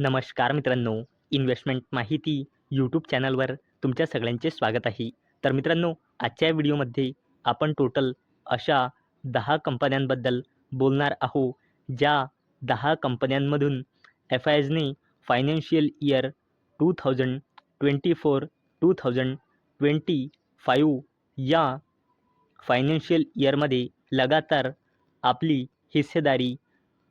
नमस्कार मित्रांनो इन्व्हेस्टमेंट माहिती यूट्यूब चॅनलवर तुमच्या सगळ्यांचे स्वागत आहे. तर मित्रांनो आजच्या व्हिडिओमध्ये आपण टोटल अशा दहा कंपन्यांबद्दल बोलणार आहो ज्या दहा कंपन्यांमधून एफ आय एजने financial year two thousand twenty four two thousand twenty five या फायनान्शियल इयरमध्ये लगातार आपली हिस्सेदारी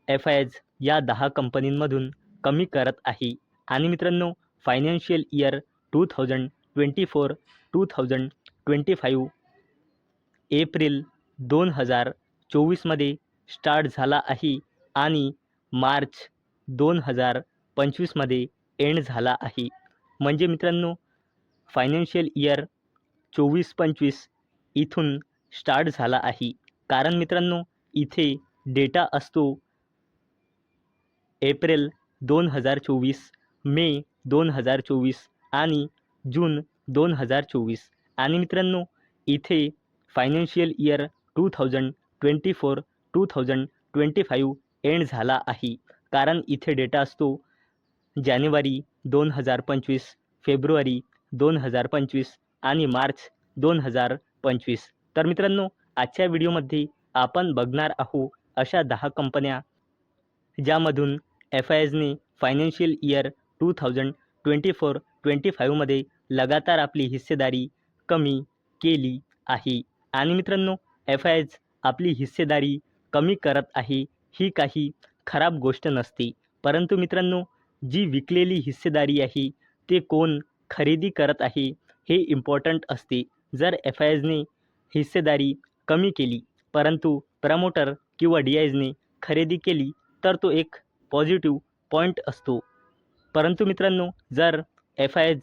एफ आय एज या दहा कंपनींमधून कमी करत आहे. आणि मित्रांनो financial year two thousand twenty four two thousand twenty five April दोन हजार चोवीसमध्ये स्टार्ट झाला आहे आणि मार्च दोन हजार पंचवीसमध्ये एंड झाला आहे. म्हणजे मित्रांनो फायनान्शियल इयर चोवीस पंचवीस इथून स्टार्ट झाला आहे. कारण मित्रांनो इथे डेटा असतो एप्रिल दोन हजार चोवीस मे दोन हजार चोवीस आणि जून दोन हजार चोवीस. आणि मित्रांनो इथे financial year two thousand twenty four two thousand twenty five end झाला आहे. कारण इथे डेटा असतो जानेवारी दोन हजार पंचवीस फेब्रुवारी दोन हजार पंचवीस आणि मार्च दोन हजार पंचवीस. तर मित्रांनो आजच्या व्हिडिओमध्ये आपण बघणार आहोत अशा दहा कंपन्या ज्यामधून एफ आय एजने financial year two thousand twenty four twenty फाईव्हमध्ये लगातार आपली हिस्सेदारी कमी केली आहे. आणि मित्रांनो एफ आय एज आपली हिस्सेदारी कमी करत आहे ही काही खराब गोष्ट नसते. परंतु मित्रांनो जी विकलेली हिस्सेदारी आहे ते कोण खरेदी करत आहे हे इम्पॉर्टंट असते. जर एफ आय एजने हिस्सेदारी कमी केली परंतु प्रमोटर किंवा डी आयजने खरेदी केली तर तो एक पॉझिटिव्ह पॉईंट असतो. परंतु मित्रांनो जर एफ आय एज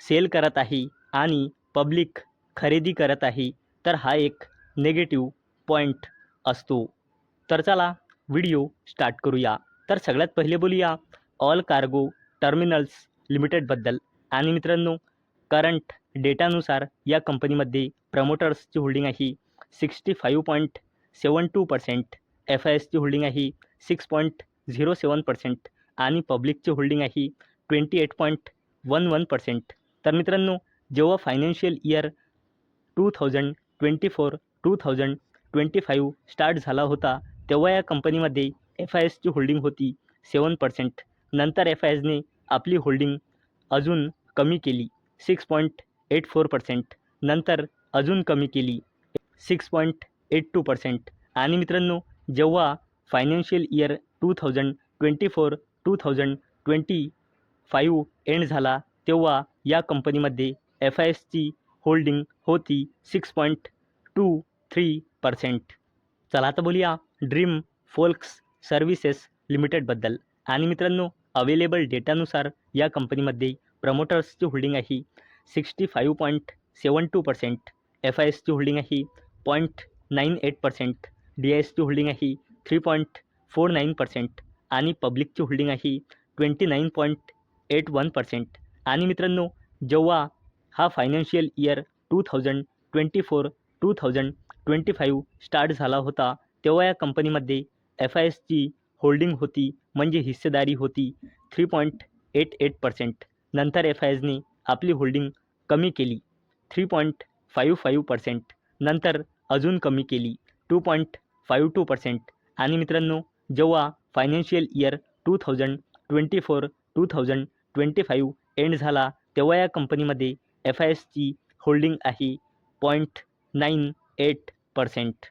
सेल करत आहे आणि पब्लिक खरेदी करत आहे तर हा एक नेगेटिव्ह पॉईंट असतो. तर चला व्हिडिओ स्टार्ट करूया. तर सगळ्यात पहिले बोलूया ऑल कार्गो टर्मिनल्स लिमिटेडबद्दल आणि मित्रांनो करंट डेटानुसार या कंपनीमध्ये प्रमोटर्सची होल्डिंग आहे sixty five point seven two percent F I एसची होल्डिंग आहे six point zero seven percent आणि पब्लिकची होल्डिंग आहे twenty eight point one one percent. तर मित्रांनो जेव्हा financial year two thousand twenty four two thousand twenty five start झाला होता तेव्हा या कंपनीमध्ये एफ आय एसची होल्डिंग होती सेवन पर्सेंट. नंतर एफ आय एसने आपली होल्डिंग अजून कमी केली six point eight four percent. नंतर अजून कमी केली six point eight two percent. आणि मित्रांनो जेव्हा financial year two thousand twenty four two thousand twenty five end झाला तेव्हा या कंपनीमध्ये एफ आय एसची होल्डिंग होती six point two three percent चला आता बोलूया ड्रीम फोल्क्स सर्व्हिसेस लिमिटेडबद्दल आणि मित्रांनो अवेलेबल डेटानुसार या कंपनीमध्ये प्रमोटर्सची होल्डिंग आहे sixty five point seven two percent F I एसची होल्डिंग आहे point nine eight percent D I एसची होल्डिंग आहे three point four nine percent आणि पब्लिकची होल्डिंग आहे twenty nine point eight one percent. आणि मित्रांनो जेव्हा हा financial year two thousand twenty four two thousand twenty five start झाला होता तेव्हा या कंपनीमध्ये एफ आय एसची होल्डिंग होती म्हणजे हिस्सेदारी होती three point eight eight percent. नंतर एफ आय एसने आपली होल्डिंग कमी केली three point five five percent. नंतर अजून कमी केली two point five two percent. आणि मित्रांनो जेव्हा financial year two thousand twenty four two thousand twenty five end झाला तेव्हा या कंपनीमध्ये एफ आय एसची होल्डिंग आहे पॉईंट नाईन एट पर्सेंट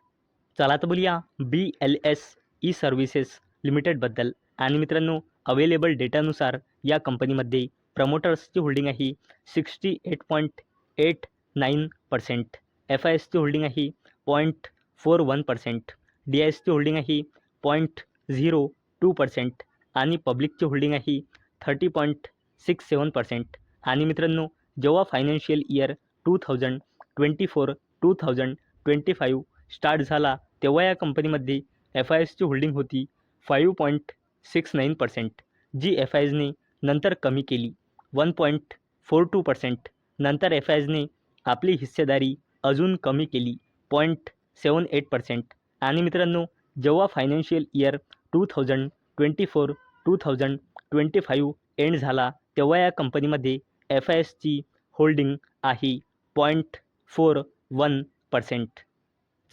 चला तर बोलूया B L S E services लिमिटेडबद्दल आणि मित्रांनो अवेलेबल डेटानुसार या कंपनीमध्ये प्रमोटर्सची होल्डिंग आहे sixty eight point eight nine percent F I एसची होल्डिंग आहे point four one percent D I एसची होल्डिंग आहे पॉईंट झिरो टू पर्सेंट आणि पब्लिकची होल्डिंग आहे thirty point six seven percent आणि मित्रांनो जेव्हा financial year two thousand twenty four two thousand twenty five start झाला तेव्हा या कंपनीमध्ये एफ आय एसची होल्डिंग होती five point six nine percent G F I एसने नंतर कमी केली one point four two percent नंतर एफ आय एसने आपली हिस्सेदारी अजून कमी केली पॉईंट सेवन एट पर्सेंट आणि मित्रांनो जेव्हा financial year two thousand twenty four two thousand twenty five end झाला तेव्हा या कंपनीमध्ये एफ आय एसची होल्डिंग आहे पॉईंट फोर वन पर्सेंट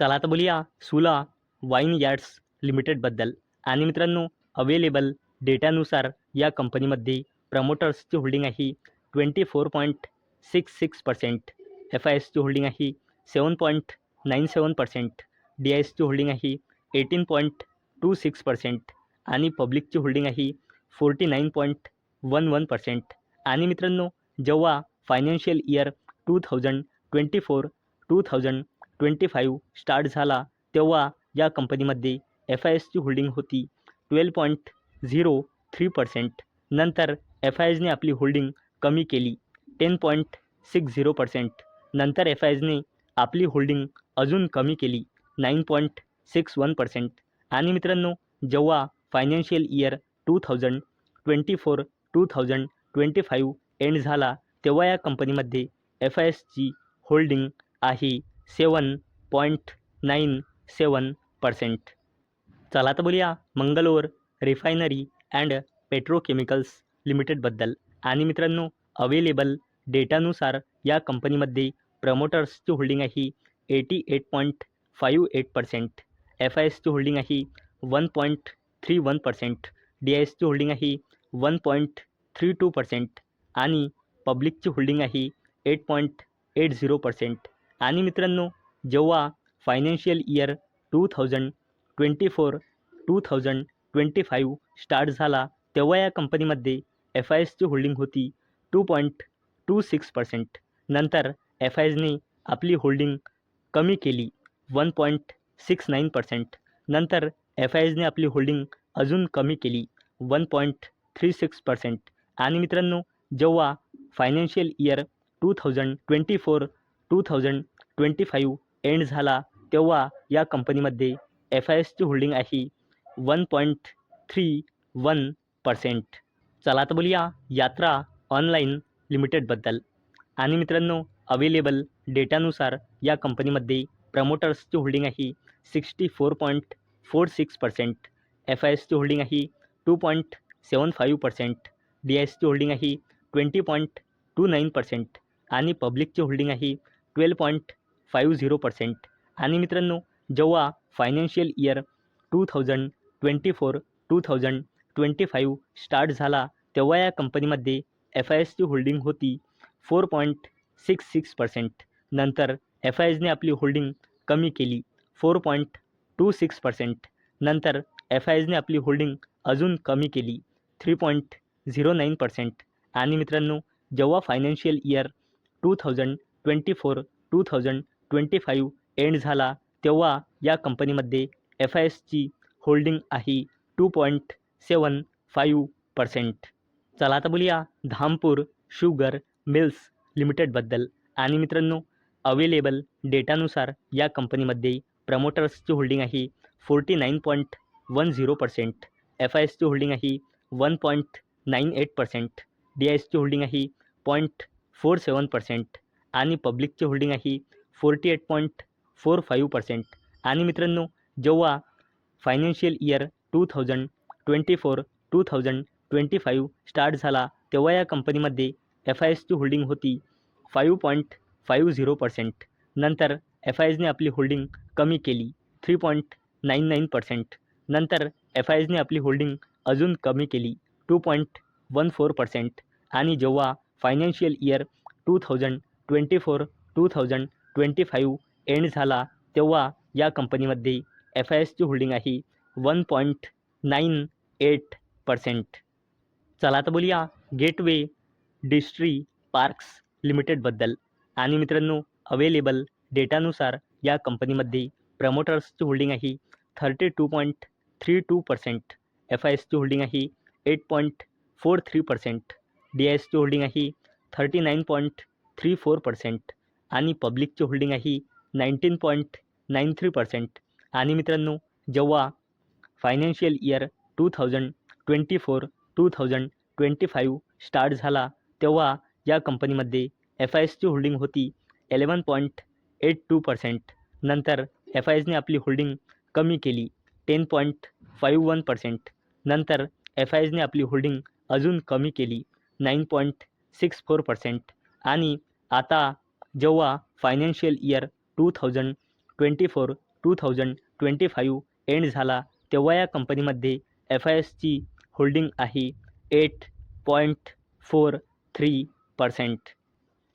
चला आता बोलूया सुला वाईन यार्ड्स लिमिटेडबद्दल आणि मित्रांनो अवेलेबल डेटानुसार या कंपनीमध्ये प्रमोटर्सची होल्डिंग आहे twenty four point six six percent F I एसची होल्डिंग आहे seven point nine seven percent D I एसची होल्डिंग आहे eighteen point two six percent आणि पब्लिकची होल्डिंग आहे forty nine point one one percent. आणि मित्रांनो जेव्हा financial year two thousand twenty four two thousand twenty five start झाला तेव्हा या कंपनीमध्ये एफ आय एसची होल्डिंग होती twelve point zero three percent. नंतर एफ आय एसने आपली होल्डिंग कमी केली ten point six zero percent. नंतर एफ आय एसने आपली होल्डिंग अजून कमी केली nine point six one percent आणि मित्रांनो जेव्हा financial year two thousand twenty four two thousand twenty five end झाला तेव्हा या कंपनीमध्ये एफ आय एसची होल्डिंग आहे seven point nine seven percent चला तर बोलूया मंगलोर रिफायनरी अँड पेट्रोकेमिकल्स लिमिटेडबद्दल आणि मित्रांनो अवेलेबल डेटानुसार या कंपनीमध्ये प्रमोटर्सची होल्डिंग आहे eighty eight point five eight percent F I एसची होल्डिंग आहे one point three one percent D I एसची होल्डिंग आहे one point three two percent आणि पब्लिकची होल्डिंग आहे eight point eight zero percent. आणि मित्रांनो जेव्हा financial year two thousand twenty four two thousand twenty five start झाला तेव्हा या कंपनीमध्ये एफ आय एसची होल्डिंग होती two point two six percent. नंतर एफ आय एसने आपली होल्डिंग कमी केली one point six nine percent. नंतर एफ आय एसने आपली होल्डिंग अजून कमी केली one point three six percent. आणि मित्रांनो जेव्हा financial year two thousand twenty four two thousand twenty five end झाला तेव्हा या कंपनीमध्ये एफ आय एसची होल्डिंग आहे one point three one percent. चला तर बोलूया यात्रा ऑनलाईन लिमिटेडबद्दल. आणि मित्रांनो अवेलेबल डेटानुसार या कंपनीमध्ये प्रमोटर्सची होल्डिंग आहे sixty four point four six percent F I एसची होल्डिंग आहे two point seven five percent D I एसची होल्डिंग आहे twenty point two nine percent आणि पब्लिकची होल्डिंग आहे twelve point five zero percent. आणि मित्रांनो जेव्हा financial year two thousand twenty four two thousand twenty five start झाला तेव्हा या कंपनीमध्ये एफ आय एसची होल्डिंग होती four point six six percent. नंतर एफ आय एसने आपली होल्डिंग कमी केली. Four point two six percent. नंतर एफ आय एसने आपली होल्डिंग अजून कमी केली three point zero nine percent. आणि मित्रांनो जेव्हा financial year two thousand twenty four two thousand twenty five end झाला तेव्हा या कंपनीमध्ये एफ आय एसची होल्डिंग आहे two point seven five percent. चला आता बोलूया धामपूर शुगर मिल्स लिमिटेडबद्दल. आणि मित्रांनो अवेलेबल डेटानुसार या कंपनीमध्ये प्रमोटर्सची होल्डिंग आहे forty nine point one zero percent F I एसची होल्डिंग आहे one point nine eight percent D I एसची होल्डिंग आहे पॉईंट फोर सेवन पर्सेंट आणि पब्लिकची होल्डिंग आहे forty eight point four five percent. आणि मित्रांनो जेव्हा financial year two thousand twenty four two thousand twenty five start झाला तेव्हा या कंपनीमध्ये एफ आय एसची होल्डिंग होती five point five zero percent. नंतर एफ आय एसने आपली होल्डिंग कमी केली. Three point nine nine percent नंतर एफ आय एसने आपली होल्डिंग अजून कमी केली. Two point one four percent आणि जेव्हा financial year two thousand twenty four two thousand twenty five end झाला तेव्हा या कंपनीमध्ये एफ आय एसची होल्डिंग आहे one point nine eight percent चला तर बोलूया गेटवे डिस्ट्री पार्क्स लिमिटेडबद्दल आणि मित्रांनो अवेलेबल डेटानुसार या कंपनीमध्ये प्रमोटर्सची होल्डिंग आहे thirty two point three two percent F I एसची होल्डिंग आहे eight point four three percent D I एसची होल्डिंग आहे thirty nine point three four percent आणि पब्लिकची होल्डिंग आहे nineteen point nine three percent. आणि मित्रांनो जेव्हा financial year two thousand twenty four two thousand twenty five start झाला तेव्हा या कंपनीमध्ये एफ आय एसची होल्डिंग होती eleven point eight two percent नंतर एफ आय एसने आपली होल्डिंग कमी केली ten point five one percent नंतर एफ आय एसने आपली होल्डिंग अजून कमी केली nine point six four percent आणि आता जेव्हा financial year two thousand twenty four two thousand twenty five end झाला तेव्हा या कंपनीमध्ये एफ आय एसची होल्डिंग आहे eight point four three percent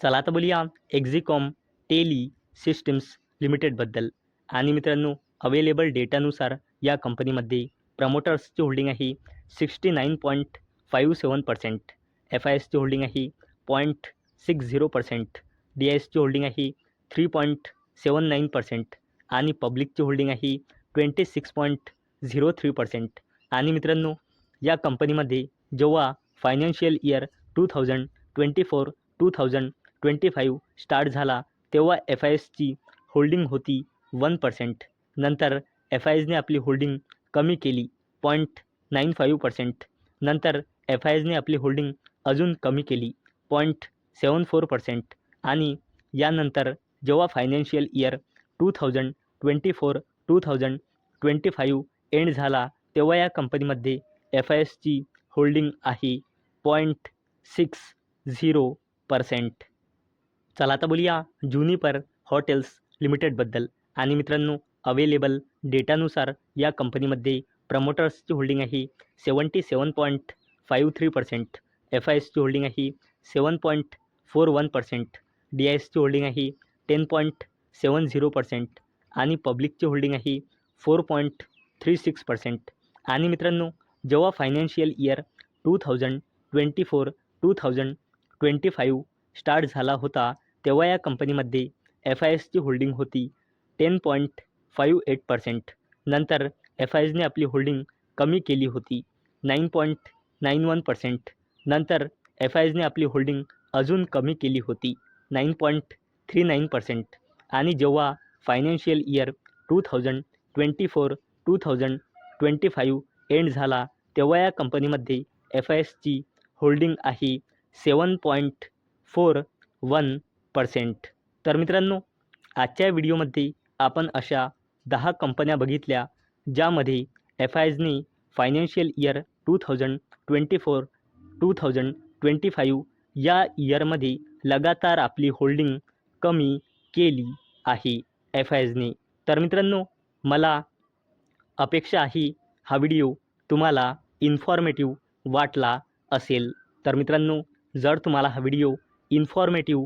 चला आता बोलूया एक्झिकॉम टेली सिस्टीम्स लिमिटेडबद्दल. आणि मित्रांनो अवेलेबल डेटानुसार या कंपनीमध्ये प्रमोटर्सची होल्डिंग आहे sixty nine point five seven percent F I एसची होल्डिंग आहे point six zero percent D I एसची होल्डिंग आहे three point seven nine percent आणि पब्लिकची होल्डिंग आहे twenty six point zero three percent आणि मित्रांनो या कंपनीमध्ये जेव्हा financial year two thousand twenty four two thousand twenty five start झाला तेव्हा एफ आय एसची होल्डिंग होती वन पर्सेंट नंतर एफ आय एसने आपली होल्डिंग कमी केली पॉईंट नाईन फाईव्ह पर्सेंट नंतर एफ आय एसने आपली होल्डिंग अजून कमी केली पॉईंट सेवन फोर पर्सेंट आणि यानंतर जेव्हा financial year two thousand twenty four two thousand twenty five end झाला तेव्हा या कंपनीमध्ये एफ आय एसची होल्डिंग आहे पॉईंट सिक्स झिरो पर्सेंट चला आता बोलूया जुनिपर हॉटेल्स लिमिटेडबद्दल. आणि मित्रांनो अवेलेबल डेटानुसार या कंपनीमध्ये प्रमोटर्सची होल्डिंग आहे seventy seven point five three percent F I एसची होल्डिंग आहे seven point four one percent D I एसची होल्डिंग आहे ten point seven zero percent आणि पब्लिकची होल्डिंग आहे four point three six percent आणि मित्रांनो जेव्हा financial year two thousand twenty four two thousand twenty five start झाला होता तेव्हा या कंपनीमध्ये एफ आय एसची होल्डिंग होती. Ten point five eight percent नंतर एफ आय एसने आपली होल्डिंग कमी केली होती. Nine point nine one percent नंतर एफ आय एसने आपली होल्डिंग अजून कमी केली होती. Nine point three nine percent आणि जेव्हा financial year two thousand twenty four two thousand twenty five end झाला तेव्हा या कंपनीमध्ये एफ आय एसची होल्डिंग आहे seven point four one percent तर मित्रांनो आजच्या व्हिडिओमध्ये आपण अशा दहा कंपन्या बघितल्या ज्यामध्ये एफ आय एसने financial year two thousand twenty four two thousand twenty five या इयरमध्ये लगातार आपली होल्डिंग कमी केली आहे एफ आय एसने तर मित्रांनो मला अपेक्षा आहे हा व्हिडिओ तुम्हाला इन्फॉर्मेटिव्ह वाटला असेल. तर मित्रांनो जर तुम्हाला हा व्हिडिओ इन्फॉर्मेटिव्ह